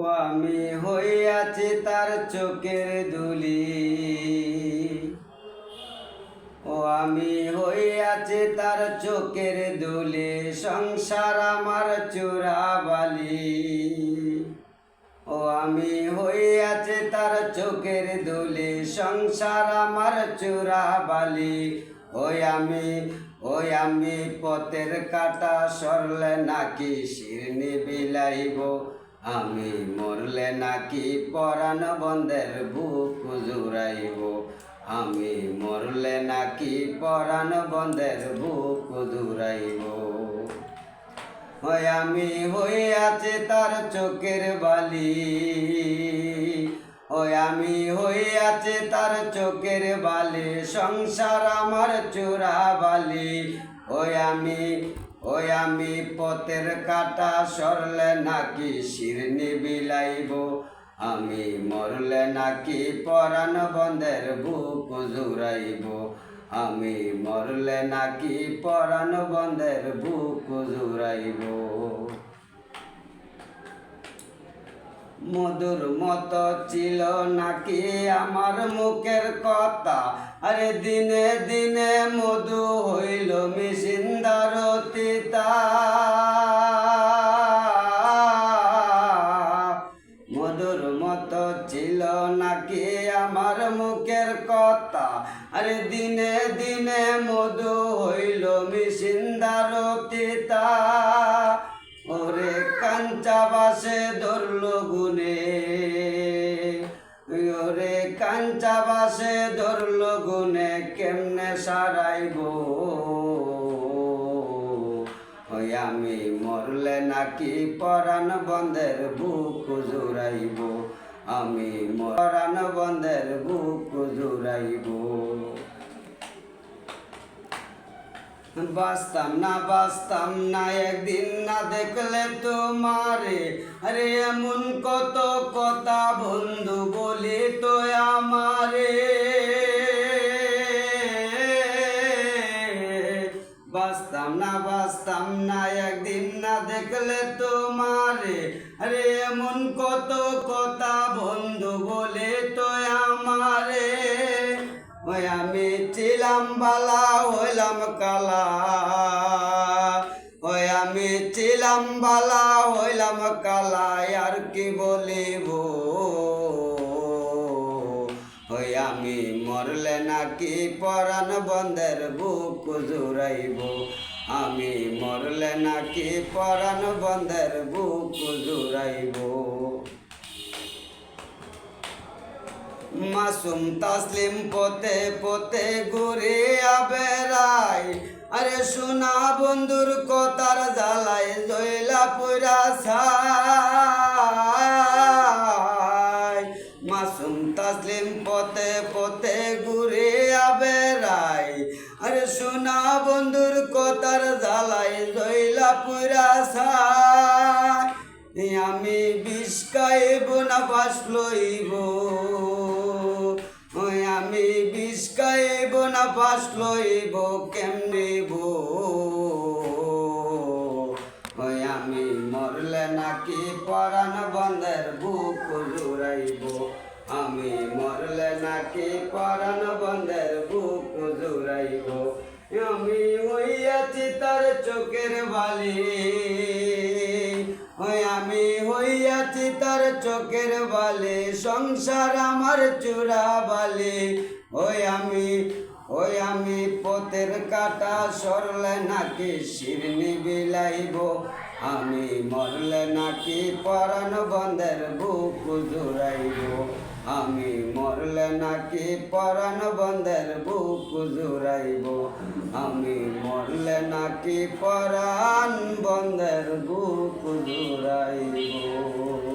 ও আমি হইয়াছি তার চোখের দুলি ও আমি হইয়াছি তার চোখের দুলি সংসার আমার চূড়াবালি ও আমি হইয়াছি তার চোখের দুলি সংসার আমার চূড়াবালি ওই আমি ওই আমি পথের কাটা সরলে নাকি শিরনি বিলাইব। আমি মরলে নাকি পরাণ বন্ধের বুক জুড়াইব। আমি মরলে নাকি পরাণ বন্ধের বুক জুড়াইব। ওই আমি হয়ে আছে তার চোখের বালি। ওই আমি হয়ে আছে তার চোখের বালি। সংসার আমার চূড়া বালি। ওই আমি ওই আমি পথের কাটা সরলে নাকি শিরনি বিলাইব আমি মরলে নাকি পরাণ বন্ধের বুক জুড়াইব? আমি মরলে নাকি পরাণ বন্ধের বুক জুড়াইব? মধুর মতো ছিল নাকি আমার মুখের কথা? আরে দিনে দিনে মধু হইল মিসিন্দার তিতা মধুর মতো ছিল নাকি আমার মুখের কথা? আরে দিনে দিনে মধু হইল মিসিন্দার তিতা। ওরে কাঞ্চা বাসে ধরল গুনে ওরে কাঞ্চা বাসে ধরল গুনে কেমনে সারাইব? আমি মরলে নাকি পরাণ বন্ধের বুক জুড়াইব? আমি পরাণ বন্ধের বুক জুড়াইব। বাঁচতাম না বাঁচতাম না, একদিন না দেখলে তোমারে। আরে এমন কত কথা বন্ধু বলি তো আমারে বাঁচতাম না বাঁচতাম না, একদিন না দেখলে তোমারে। আরে এমন কত কথা বন্ধু বলে তো আমারে। ওই আমি ছিলাম বালা, হইলাম কালা। ওই আমি ছিলাম বালা, হইলাম কালা, আর কি বলিব? আমি মরলে নাকি পরাণ বন্ধের বুক জুড়াইব। আমি মরলে নাকি পরাণ বন্ধের বুক জুড়াইব। মাসুম তাসলিম পথে পথে ঘুরে বেড়াই আরে সোনা বন্ধুর কথার জ্বালায় জয়লা পুরা ছাই। বন্ধুর কথার জ্বালায় জয়লা পুরা আমি বিষ খাইব না বাস লইব। আমি বিষ খাইব না বাস লইব, কেমনে বো? আমি মরলে নাকি পরাণ বন্ধের বুক জুড়াইব। আমি মরলে নাকি পরাণ বন্ধের বুক জুড়াইব। আমি হইয়াছি তার চোখের বালি। ওই আমি হইয়াছি তার চোখের বালে, সংসার আমার চূড়া বালি। ওই আমি ওই আমি পথের কাটা সরলে নাকি শিরনি বিলাইব আমি মরলে নাকি পরাণ বন্ধের বুক জুড়াইব। আমি মরলে নাকি পরাণ বন্ধের বুক জুড়াইব। আমি মরলে নাকি পরাণ বন্ধের বুক জুড়াইব।